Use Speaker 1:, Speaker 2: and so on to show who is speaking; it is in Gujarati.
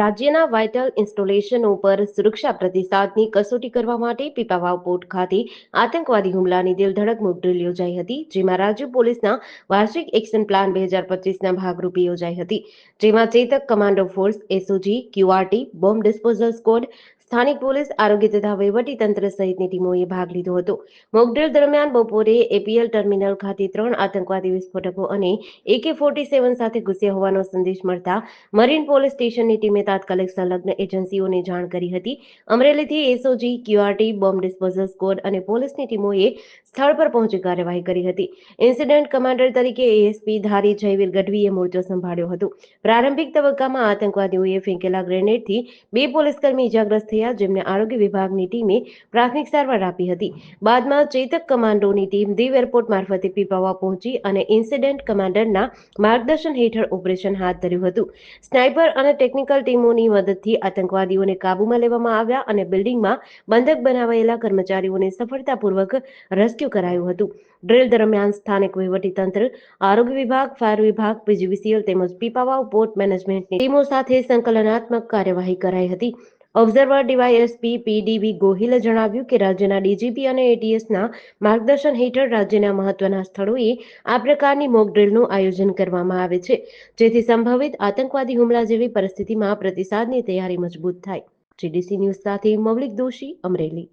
Speaker 1: રાજ્યના વાઇટલ ઇન્સ્ટોલેશનો પર સુરક્ષા પ્રતિસાદની કસોટી કરવા માટે પીપાવાવ પોર્ટ ખાતે આતંકવાદી હુમલાની દિલધડક મોક ડ્રીલ યોજાઈ હતી, જેમાં રાજ્ય પોલીસના વાર્ષિક એક્શન પ્લાન બે હજાર પચીસના ભાગરૂપે યોજાઈ હતી. જેમાં Chetak commando force, SOG, QRT, bomb disposal squad સ્થાનિક પોલીસ આરોગ્ય તથા વહીવટી સહિતની ટીમોએ ભાગ લીધો હતો. મોકડ્રીલ દરમિયાન બપોરે એપીએલ ટર્મિનલ ખાતે ત્રણ આતંકવાદી વિસ્ફોટકો અને એકે ફોર્ટી સેવન સાથે ઘૂસ્યા હોવાનો સંદેશ મળતા મરીન પોલીસ સ્ટેશનની ટીમે તાત્કાલિક સંલગ્ન એજન્સીઓને જાણ કરી હતી. અમરેલીથી SOG, QRT, bomb disposal squad અને પોલીસની ટીમોએ સ્થળ પર પહોંચી કાર્યવાહી કરી હતી. ઇન્સિડન્ટ કમાન્ડર તરીકે એએસપી ધારી જયવીર ગઢવીએ મોરચો સંભાળ્યો હતો. પ્રારંભિક તબક્કામાં આતંકવાદીઓએ ફેંકેલા ગ્રેનેડથી બે પોલીસકર્મી ઇજાગ્રસ્ત થયા. જેમને આરોગ્ય વિભાગની ટીમે પ્રાથમિક સારવાર આપી હતી. બાદમાં ચેતક કમાન્ડોની ટીમ દીવ એરપોર્ટ મારફતે પીપાવા પહોંચી અને ઇન્સિડેન્ટ કમાન્ડરના માર્ગદર્શન હેઠળ ઓપરેશન હાથ ધર્યું હતું. સ્નાઇપર અને ટેકનિકલ ટીમોની મદદથી આતંકવાદીઓને કાબૂમાં લેવામાં આવ્યા અને બિલ્ડિંગમાં બંધક બનાવાયેલા કર્મચારીઓને સફળતાપૂર્વક રેસ્ક્યુ કરાયું હતું. ડ્રિલ દરમિયાન સ્થાનિક વહીવટીતંત્ર, આરોગ્ય વિભાગ, ફાયર વિભાગ, પીજીવીસીએલ તેમજ પીપાવાવ પોર્ટ મેનેજમેન્ટની ટીમો સાથે સંકલનાત્મક કાર્યવાહી કરાઈ હતી. ઓબ્ઝર્વર ડીવાયએસપી પીડીવી ગોહિલે જણાવ્યું કે રાજ્યના ડીજીપી અને એટીએસના માર્ગદર્શન હેઠળ રાજ્યના મહત્વના સ્થળોએ આ પ્રકારની મોક ડ્રીલનું આયોજન કરવામાં આવે છે, જેથી સંભવિત આતંકવાદી હુમલા જેવી પરિસ્થિતિમાં પ્રતિસાદની તૈયારી મજબૂત થાય. જીડીસી ન્યૂઝ સાથે મૌલિક દોશી અમરેલી.